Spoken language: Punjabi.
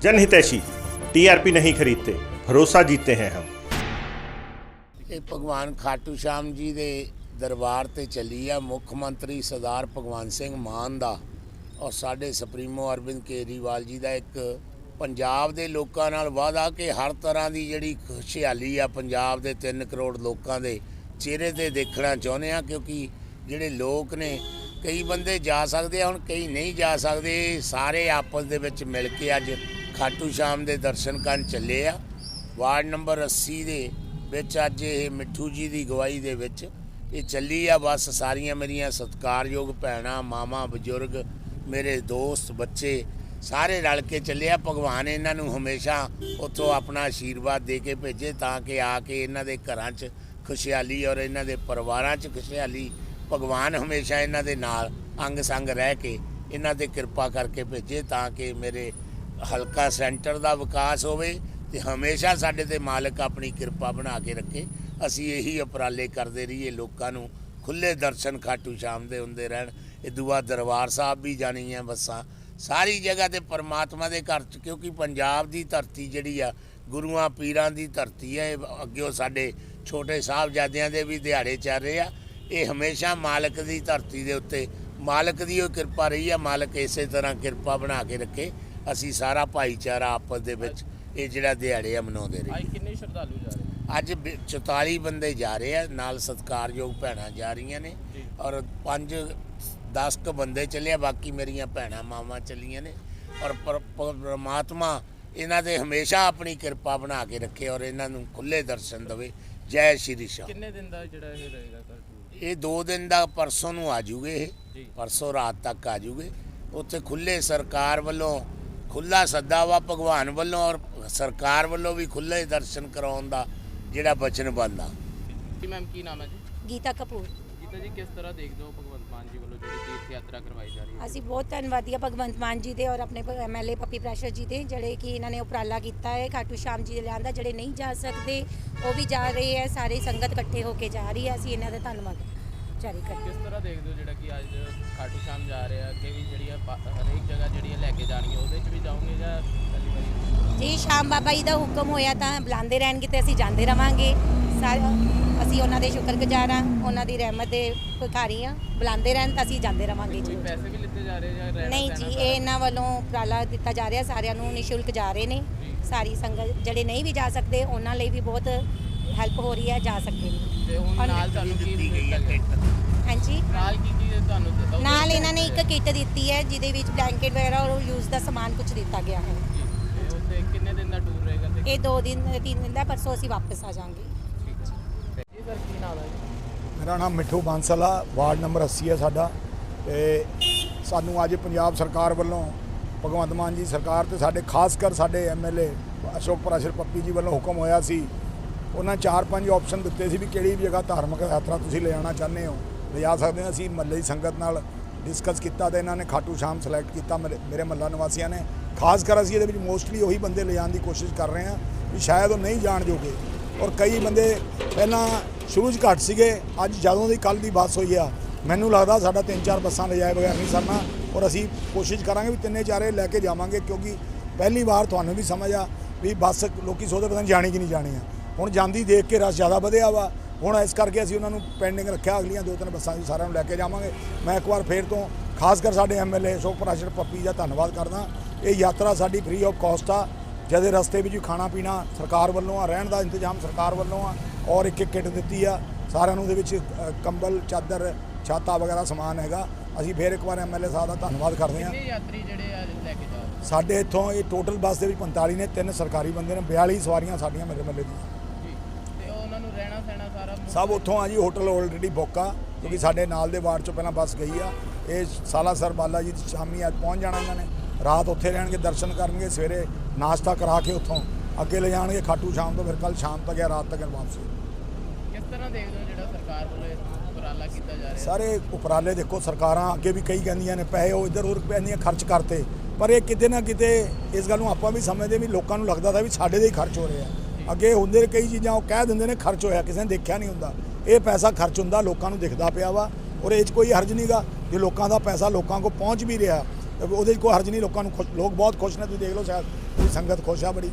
जनहितैषी टीआरपी नहीं खरीदते भरोसा जीतते हैं हम ਇਹ ਭਗਵਾਨ ਖਾਟੂ ਸ਼ਾਮ ਜੀ ਦੇ ਦਰਬਾਰ ਤੇ ਚੱਲੀ ਆ ਮੁੱਖ ਮੰਤਰੀ ਸਰਦਾਰ ਭਗਵੰਤ ਸਿੰਘ ਮਾਨ ਦਾ ਔਰ ਸਾਡੇ ਸੁਪਰੀਮੋ ਅਰਵਿੰਦ ਕੇਜਰੀਵਾਲ ਜੀ ਦਾ ਇੱਕ ਪੰਜਾਬ ਦੇ ਲੋਕਾਂ ਨਾਲ ਵਾਅਦਾ ਕਿ ਹਰ ਤਰ੍ਹਾਂ ਦੀ ਜਿਹੜੀ ਖੁਸ਼ਹਾਲੀ ਆ ਪੰਜਾਬ ਦੇ 3 ਕਰੋੜ ਲੋਕਾਂ ਦੇ ਚਿਹਰੇ ਤੇ ਦੇਖਣਾ ਚਾਹੁੰਦੇ ਆ ਕਿਉਂਕਿ ਜਿਹੜੇ ਲੋਕ ਨੇ ਕਈ ਬੰਦੇ ਜਾ ਸਕਦੇ ਆ ਹੁਣ ਕਈ ਨਹੀਂ ਜਾ ਸਕਦੇ ਸਾਰੇ ਆਪਸ ਦੇ ਵਿੱਚ ਮਿਲ ਕੇ ਅੱਜ ਖਾਟੂ ਸ਼ਾਮ ਦੇ ਦਰਸ਼ਨ ਕਰਨ ਚੱਲੇ ਆ। ਵਾਰਡ ਨੰਬਰ 80 ਦੇ ਵਿੱਚ ਅੱਜ ਇਹ ਮਿੱਠੂ ਜੀ ਦੀ ਗਵਾਹੀ ਦੇ ਵਿੱਚ ਇਹ ਚੱਲੀ ਆ। ਬਸ ਸਾਰੀਆਂ ਮੇਰੀਆਂ ਸਤਿਕਾਰਯੋਗ ਭੈਣਾਂ, ਮਾਵਾਂ, ਬਜ਼ੁਰਗ, ਮੇਰੇ ਦੋਸਤ, ਬੱਚੇ ਸਾਰੇ ਰਲ ਕੇ ਚੱਲੇ ਆ। ਭਗਵਾਨ ਇਹਨਾਂ ਨੂੰ ਹਮੇਸ਼ਾ ਉੱਥੋਂ ਆਪਣਾ ਆਸ਼ੀਰਵਾਦ ਦੇ ਕੇ ਭੇਜੇ ਤਾਂ ਕਿ ਆ ਕੇ ਇਹਨਾਂ ਦੇ ਘਰਾਂ 'ਚ ਖੁਸ਼ਹਾਲੀ ਔਰ ਇਹਨਾਂ ਦੇ ਪਰਿਵਾਰਾਂ 'ਚ ਖੁਸ਼ਹਾਲੀ ਭਗਵਾਨ ਹਮੇਸ਼ਾ ਇਹਨਾਂ ਦੇ ਨਾਲ ਅੰਗ ਸੰਗ ਰਹਿ ਕੇ ਇਹਨਾਂ ਤੇ ਕਿਰਪਾ ਕਰਕੇ ਭੇਜੇ ਤਾਂ ਕਿ ਮੇਰੇ ਹਲਕਾ ਸੈਂਟਰ ਦਾ ਵਿਕਾਸ ਹੋਵੇ ਤੇ ਹਮੇਸ਼ਾ ਸਾਡੇ ਤੇ ਮਾਲਕ ਆਪਣੀ ਕਿਰਪਾ ਬਣਾ ਕੇ ਰੱਖੇ। ਅਸੀਂ ਇਹੀ ਉਪਰਾਲੇ ਕਰਦੇ ਰਹੀਏ, ਲੋਕਾਂ ਨੂੰ ਖੁੱਲੇ ਦਰਸ਼ਨ ਖਾਟੂ ਸ਼ਾਮ ਦੇ ਹੁੰਦੇ ਰਹਿਣ। ਇਹ ਦੁਆ ਦਰਬਾਰ ਸਾਹਿਬ ਵੀ ਜਾਣੀਆਂ ਬੱਸਾਂ। ਸਾਰੀ ਜਗ੍ਹਾ ਤੇ ਪਰਮਾਤਮਾ ਦੇ ਘਰ ਚ, ਕਿਉਂਕਿ ਪੰਜਾਬ ਦੀ ਧਰਤੀ ਜਿਹੜੀ ਆ, ਗੁਰੂਆਂ ਪੀਰਾਂ ਦੀ ਧਰਤੀ ਹੈ ਇਹ ਅੱਗਿਓ ਸਾਡੇ ਛੋਟੇ ਸਾਹਿਬਜ਼ਾਦਿਆਂ ਦੇ ਵੀ ਦਿਹਾੜੇ ਚੱਲ ਰਹੇ ਆ। ਇਹ ਹਮੇਸ਼ਾ ਮਾਲਕ ਦੀ ਧਰਤੀ ਦੇ ਉੱਤੇ, ਮਾਲਕ ਦੀ ਉਹ ਕਿਰਪਾ ਰਹੀ ਆ, ਮਾਲਕ ਇਸੇ ਤਰ੍ਹਾਂ ਕਿਰਪਾ ਬਣਾ ਕੇ ਰੱਖੇ। ਅਸੀਂ ਸਾਰਾ ਭਾਈਚਾਰਾ ਆਪਸ ਦੇ ਵਿੱਚ ਇਹ ਜਿਹੜਾ ਦਿਹਾੜੇ ਆ ਮਨਾਉਂਦੇ ਰਹੇ। ਅੱਜ ਕਿੰਨੇ ਸ਼ਰਧਾਲੂ ਜਾ ਰਹੇ? ਅੱਜ ਬ- 44 ਬੰਦੇ ਜਾ ਰਹੇ ਆ ਨਾਲ ਸਤਿਕਾਰਯੋਗ ਭੈਣਾਂ ਜਾ ਰਹੀਆਂ ਨੇ ਜੀ। ਔਰ 5 10 ਕ ਬੰਦੇ ਚੱਲੇ ਆ ਬਾਕੀ ਮੇਰੀਆਂ ਭੈਣਾਂ ਮਾਵਾਂ ਚੱਲੀਆਂ ਨੇ। ਔਰ ਪਰ- ਪਰਮਾਤਮਾ ਇਹਨਾਂ ਦੇ ਹਮੇਸ਼ਾ ਆਪਣੀ ਕਿਰਪਾ ਬਣਾ ਕੇ ਰੱਖੇ ਔਰ ਇਹਨਾਂ ਨੂੰ ਖੁੱਲੇ ਦਰਸ਼ਨ ਦੇਵੇ। ਜੈ ਸ਼੍ਰੀ ਸ਼ਾਮ। ਕਿੰਨੇ ਦਿਨ ਦਾ ਜਿਹੜਾ ਇਹ ਰਹੇਗਾ ਸਰ ਇਹ 2 ਦਿਨ ਦਾ ਪਰਸੋਂ ਨੂੰ ਆ ਜੂਗੇ ਇਹ। ਜੀ। ਪਰਸੋਂ ਰਾਤ ਤੱਕ ਆ ਜੂਗੇ। ਉੱਥੇ ਖੁੱਲੇ ਸਰਕਾਰ ਵੱਲੋਂ ਖੁੱਲਾ ਸੱਦਾ ਵਾ ਭਗਵਾਨ ਵੱਲੋਂ ਔਰ ਸਰਕਾਰ ਵੱਲੋਂ ਵੀ ਖੁੱਲੇ ਦਰਸ਼ਨ ਕਰਾਉਣ ਦਾ ਜਿਹੜਾ ਬਚਨ ਬੰਦਾ ਜੀ ਮੈਮ ਕੀ ਨਾਮ ਹੈ ਜੀ? ਗੀਤਾ ਕਪੂਰ। ਗੀਤਾ ਜੀ ਕਿਸ ਤਰ੍ਹਾਂ ਦੇਖਦੇ ਹੋ ਭਗਵੰਤ ਮਾਨ ਜੀ ਵੱਲੋਂ ਜਿਹੜੀ ਤੀਰਥ ਯਾਤਰਾ ਕਰਵਾਈ ਜਾ ਰਹੀ ਹੈ? ਅਸੀਂ ਬਹੁਤ ਧੰਨਵਾਦੀ ਆ ਭਗਵੰਤ ਮਾਨ ਜੀ ਦੇ ਔਰ ਆਪਣੇ ਐਮਐਲਏ ਪੱਪੀ ਪ੍ਰੈਸ਼ਰ ਜੀ ਦੇ ਜਿਹੜੇ ਕਿ ਇਹਨਾਂ ਨੇ ਉਪਰਾਲਾ ਕੀਤਾ ਹੈ। ਖਾਟੂ ਸ਼ਾਮ ਜੀ ਦੇ ਲਿਆਂਦਾ ਜਿਹੜੇ ਨਹੀਂ ਜਾ ਸਕਦੇ ਉਹ ਵੀ ਜਾ ਰਹੇ ਹੈ। ਸਾਰੇ ਸੰਗਤ ਇਕੱਠੇ ਹੋ ਕੇ ਜਾ ਰਹੀ ਹੈ। ਅਸੀਂ ਇਹਨਾਂ ਦਾ ਧੰਨਵਾਦ ਜਾਰੀ ਕਰਦੇ ਕਿਸ ਤਰ੍ਹਾਂ ਦੇਖਦੇ ਹੋ ਜਿਹੜਾ ਕਿ ਅੱਜ ਖਾਟੂ ਸ਼ਾਮ ਜਾ ਰਹੇ ਅੱਗੇ ਵੀ ਜਿਹੜੀਆਂ ਪਾ- ਹਰੇਕ ਜਗ੍ਹਾ ਜਿਹੜੀਆਂ ਲੈ ਕੇ ਜਾਣਗੀਆਂ ਉਹਦੇ 'ਚ ਵੀ ਜਾਓਗੇ ਜਾਂ ਪਹਿਲੀ ਵਾਰੀ? ਜੀ ਸ਼ਾਮ ਬਾਬਾ ਜੀ ਦਾ ਹੁਕਮ ਹੋਇਆ ਤਾਂ ਬੁਲਾਉਂਦੇ ਰਹਿਣਗੇ ਤੇ ਅਸੀਂ ਜਾਂਦੇ ਰਵਾਂਗੇ। ਸਾਰੇ ਅਸੀਂ ਉਹਨਾਂ ਦੇ ਸ਼ੁਕਰਗੁਜ਼ਾਰ ਹਾਂ ਉਹਨਾਂ ਦੀ ਰਹਿਮਤ ਦੇ ਭਿਖਾਰੀ ਹਾਂ। ਬੁਲਾਉਂਦੇ ਰਹਿਣ ਤਾਂ ਅਸੀਂ ਜਾਂਦੇ ਰਵਾਂਗੇ ਕੋਈ ਜੀ ਪੈਸੇ ਵੀ ਲਿੱਤੇ ਜਾ ਰਹੇ ਜਾਂ ਰਹਿਣਾ ਨਹੀਂ ਜੀ ਇਹ ਇਹਨਾਂ ਵੱਲੋਂ ਉਪਰਾਲਾ ਦਿੱਤਾ ਜਾ ਰਿਹਾ ਸਾਰਿਆਂ ਨੂੰ ਨਿਸ਼ੁਲਕ ਜਾ ਰਹੇ ਨੇ। ਸਾਰੀ ਸੰਗਤ ਜਿਹੜੇ ਨਹੀਂ ਵੀ ਜਾ ਸਕਦੇ ਉਹਨਾਂ ਲਈ ਵੀ ਬਹੁਤ ਹੈਲਪ ਹੋ ਰਹੀ ਹੈ ਜਾ ਸਕਦੇ ਨੇ। ਤੇ ਹੁਣ ਔਰ ਨਾਲ ਤੁਹਾਨੂੰ ਕੀ ਦਿੱਤੀ ਗਈ ਹੈ ਕਿੱਟ? ਹਾਂਜੀ। ਨਾਲ ਕੀ ਕੀ ਤੁਹਾਨੂੰ ਦਿੱਤਾ? ਨਾਲ ਇਹਨਾਂ ਨੇ ਇੱਕ ਕਿੱਟ ਦਿੱਤੀ ਹੈ ਜਿਹਦੇ ਵਿੱਚ ਬਲੈਂਕਟ ਵਗੈਰਾ ਔਰ ਯੂਜ਼ ਦਾ ਸਮਾਨ ਕੁਝ ਦਿੱਤਾ ਗਿਆ ਹੈ। ਜੀ। ਤੇ ਉੱਥੇ ਕਿੰਨੇ ਦਿਨ ਦਾ ਟੂਰ ਰਹੇਗਾ ਤੇ ਇਹ ਦੋ ਦਿਨ ਤਿੰਨ ਦਿਨ ਦਾ ਪਰਸੋਂ ਅਸੀਂ ਵਾਪਸ ਆ ਜਾਵਾਂਗੇ। ਠੀਕ ਹੈ। ਜੀ ਸਰ ਕੀ ਨਾਮ ਹੈ ਜੀ? ਮੇਰਾ ਨਾਮ ਮਿੱਠੂ ਬਾਂਸਲ ਆ ਵਾਰਡ ਨੰਬਰ 80 ਹੈ ਸਾਡਾ। ਤੇ ਸਾਨੂੰ ਅੱਜ ਪੰਜਾਬ ਸਰਕਾਰ ਵੱਲੋਂ ਭਗਵੰਤ ਮਾਨ ਜੀ ਸਰਕਾਰ ਤੇ ਸਾਡੇ ਖਾਸ ਕਰ ਸਾਡੇ ਐਮਐਲਏ ਅਸ਼ੋਕ ਪਰਾਸ਼ਰ ਪੱਪੀ ਜੀ ਵੱਲੋਂ ਹੁਕਮ ਹੋਇਆ ਸੀ ਉਹਨਾਂ ਚਾਰ ਪੰਜ ਆਪਸ਼ਨ ਦਿੱਤੇ ਸੀ ਵੀ ਕਿਹੜੀ ਵੀ ਜਗ੍ਹਾ ਧਾਰਮਿਕ ਯਾਤਰਾ ਤੁਸੀਂ ਲਿਜਾਣਾ ਚਾਹੁੰਦੇ ਹੋ। ਲਿਜਾ ਸਕਦੇ ਹੋ ਅਸੀਂ ਮੱਲੇ ਦੀ ਸੰਗਤ ਨਾਲ ਡਿਸਕਸ ਕੀਤਾ ਤੇ ਇਹਨਾਂ ਨੇ ਖਾਟੂ ਸ਼ਾਮ ਸਿਲੈਕਟ ਕੀਤਾ ਮੇਰੇ ਮੇਰੇ ਮੱਲਾ ਨਿਵਾਸੀਆਂ ਨੇ। ਖਾਸ ਕਰ ਅਸੀਂ ਇਹਦੇ ਵਿੱਚ ਮੋਸਟਲੀ ਉਹੀ ਬੰਦੇ ਲਿਜਾਣ ਦੀ ਕੋਸ਼ਿਸ਼ ਕਰ ਰਹੇ ਹਾਂ ਵੀ ਸ਼ਾਇਦ ਉਹ ਨਹੀਂ ਜਾਣ ਜੋਗੇ। ਔਰ ਕਈ ਬੰਦੇ ਪਹਿਲਾਂ ਸ਼ੁਰੂ 'ਚ ਘੱਟ ਸੀਗੇ, ਅੱਜ ਜਦੋਂ ਦੀ ਕੱਲ ਦੀ ਬੱਸ ਹੋਈ ਆ, ਮੈਨੂੰ ਲੱਗਦਾ ਸਾਡਾ ਤਿੰਨ ਚਾਰ ਬੱਸਾਂ ਲਿਜਾਏ ਬਗੈਰ ਨਹੀਂ ਸਰਨਾ। ਔਰ ਅਸੀਂ ਕੋਸ਼ਿਸ਼ ਕਰਾਂਗੇ ਵੀ ਤਿੰਨੇ ਚਾਰੇ ਲੈ ਕੇ ਜਾਵਾਂਗੇ ਕਿਉਂਕਿ ਪਹਿਲੀ ਵਾਰ ਤੁਹਾਨੂੰ ਵੀ ਸਮਝ ਆ ਵੀ ਬੱਸ ਲੋਕੀ ਸੋਚਦੇ ਪਤਾ ਨਹੀਂ ਜਾਣੀ ਕਿ ਨਹੀਂ ਜਾਣੀ ਆ। ਹੁਣ ਜਾਂਦੀ ਦੇਖ ਕੇ ਰਸ਼ ਜ਼ਿਆਦਾ ਵਧਿਆ ਵਾ। ਹੁਣ ਇਸ ਕਰਕੇ ਅਸੀਂ ਉਹਨਾਂ ਨੂੰ ਪੈਂਡਿੰਗ ਰੱਖਿਆ ਅਗਲੀਆਂ ਦੋ ਤਿੰਨ ਬੱਸਾਂ ਵੀ ਸਾਰਿਆਂ ਨੂੰ ਲੈ ਕੇ ਜਾਵਾਂਗੇ। ਮੈਂ ਇੱਕ ਵਾਰ ਫੇਰ ਤੋਂ ਖਾਸ ਕਰ ਸਾਡੇ ਐਮਐਲਏ ਅਸ਼ੋਕ ਪ੍ਰਾਸ਼ਰ ਪੱਪੀ ਦਾ ਧੰਨਵਾਦ ਕਰਦਾ। ਇਹ ਯਾਤਰਾ ਸਾਡੀ ਫ੍ਰੀ ਆਫ ਕਾਸਟ ਆ। ਜਿਹਦੇ ਰਸਤੇ ਵਿੱਚ ਖਾਣਾ ਪੀਣਾ ਸਰਕਾਰ ਵੱਲੋਂ ਆ ਰਹਿਣ ਦਾ ਇੰਤਜ਼ਾਮ ਸਰਕਾਰ ਵੱਲੋਂ ਆ ਔਰ ਇੱਕ ਇੱਕ ਕਿੱਟ ਦਿੱਤੀ ਆ। ਸਾਰਿਆਂ ਨੂੰ ਉਹਦੇ ਵਿੱਚ ਕੰਬਲ ਚਾਦਰ ਛਾਤਾ ਵਗੈਰਾ ਸਮਾਨ ਹੈਗਾ। ਅਸੀਂ ਫੇਰ ਇੱਕ ਵਾਰ ਐਮਐਲਏ ਸਾਹਿਬ ਦਾ ਧੰਨਵਾਦ ਕਰਦੇ ਹਾਂ। ਕਿੰਨੇ ਯਾਤਰੀ ਜਿਹੜੇ ਆ ਲੈ ਕੇ ਜਾ ਰਹੇ? ਸਾਡੇ ਇੱਥੋਂ ਇਹ ਟੋਟਲ ਬੱਸ ਦੇ ਵਿੱਚ 45 ਨੇ ਤਿੰਨ ਸਰਕਾਰੀ ਬੰਦੇ ਨੇ 42 ਸਵਾਰੀਆਂ ਸਾਡੀਆਂ ਮੇਰੇ ਮੱਲੇ ਦੀਆਂ। ਰਹਿਣਾ ਸਹਿਣਾ ਸਾਰਾ ਮੁਫਤ ਸਭ ਉੱਥੋਂ ਆ ਜੀ ਹੋਟਲ ਆਲਰੇਡੀ ਬੁੱਕ ਆ ਕਿਉਂਕਿ ਸਾਡੇ ਨਾਲ ਦੇ ਵਾਰਡ ਚੋਂ ਪਹਿਲਾਂ ਬੱਸ ਗਈ ਆ। ਇਹ ਸਾਲਾਸਰ ਬਾਲਾ ਜੀ ਸ਼ਾਮੀ ਅੱਜ ਪਹੁੰਚ ਜਾਣਾ ਇਹਨਾਂ ਨੇ। ਰਾਤ ਉੱਥੇ ਰਹਿਣਗੇ ਦਰਸ਼ਨ ਕਰਨਗੇ ਸਵੇਰੇ ਨਾਸ਼ਤਾ ਕਰਾ ਕੇ ਉੱਥੋਂ ਅੱਗੇ ਲੈ ਜਾਣਗੇ ਖਾਟੂ ਸ਼ਾਮ ਤੋਂ ਫਿਰ ਕੱਲ ਸ਼ਾਮ ਤੱਕ ਜਾਂ ਰਾਤ ਤੱਕ ਵਾਪਸ। ਕਿਸ ਤਰ੍ਹਾਂ ਦੇਖਦੇ ਹੋ ਜਿਹੜਾ ਸਰਕਾਰ ਵੱਲੋਂ ਉਪਰਾਲਾ ਕੀਤਾ ਜਾ ਰਿਹਾ? ਸਾਰੇ ਉਪਰਾਲੇ ਦੇਖੋ ਸਰਕਾਰਾਂ ਅੱਗੇ ਵੀ ਕਈ ਕਹਿੰਦੀਆਂ ਨੇ ਪੈਸੇ ਉਹ ਇੱਧਰ ਉਧਰ ਪੈਂਦੀਆਂ ਖਰਚ ਕਰਤੇ। ਪਰ ਇਹ ਕਿਤੇ ਨਾ ਕਿਤੇ ਇਸ ਗੱਲ ਨੂੰ ਆਪਾਂ ਵੀ ਸਮਝਦੇ ਵੀ ਲੋਕਾਂ ਨੂੰ ਲੱਗਦਾ ਤਾਂ ਵੀ ਸਾਡੇ ਦੇ ਹੀ ਖਰਚ ਹੋ ਰਹੇ। ਆ ਅੱਗੇ ਹੁੰਦੇ ਨੇ ਕਈ ਚੀਜ਼ਾਂ ਉਹ ਕਹਿ ਦਿੰਦੇ ਨੇ ਖਰਚ ਹੋਇਆ, ਕਿਸੇ ਨੇ ਦੇਖਿਆ ਨਹੀਂ ਹੁੰਦਾ। ਇਹ ਪੈਸਾ ਖਰਚ ਹੁੰਦਾ, ਲੋਕਾਂ ਨੂੰ ਦਿਖਦਾ ਪਿਆ ਵਾ। ਔਰ ਇਹ 'ਚ ਕੋਈ ਹਰਜ ਨਹੀਂਗਾ ਜੇ ਲੋਕਾਂ ਦਾ ਪੈਸਾ ਲੋਕਾਂ ਕੋਲ ਪਹੁੰਚ ਵੀ ਰਿਹਾ ਉਹਦੇ 'ਚ ਕੋਈ ਹਰਜ ਨਹੀਂ, ਲੋਕਾਂ ਨੂੰ ਖੁਸ਼ ਲੋਕ ਬਹੁਤ ਖੁਸ਼ ਨੇ। ਤੁਸੀਂ ਦੇਖ ਲਓ ਸ਼ਾਇਦ ਸੰਗਤ ਖੁਸ਼ ਆ ਬੜੀ।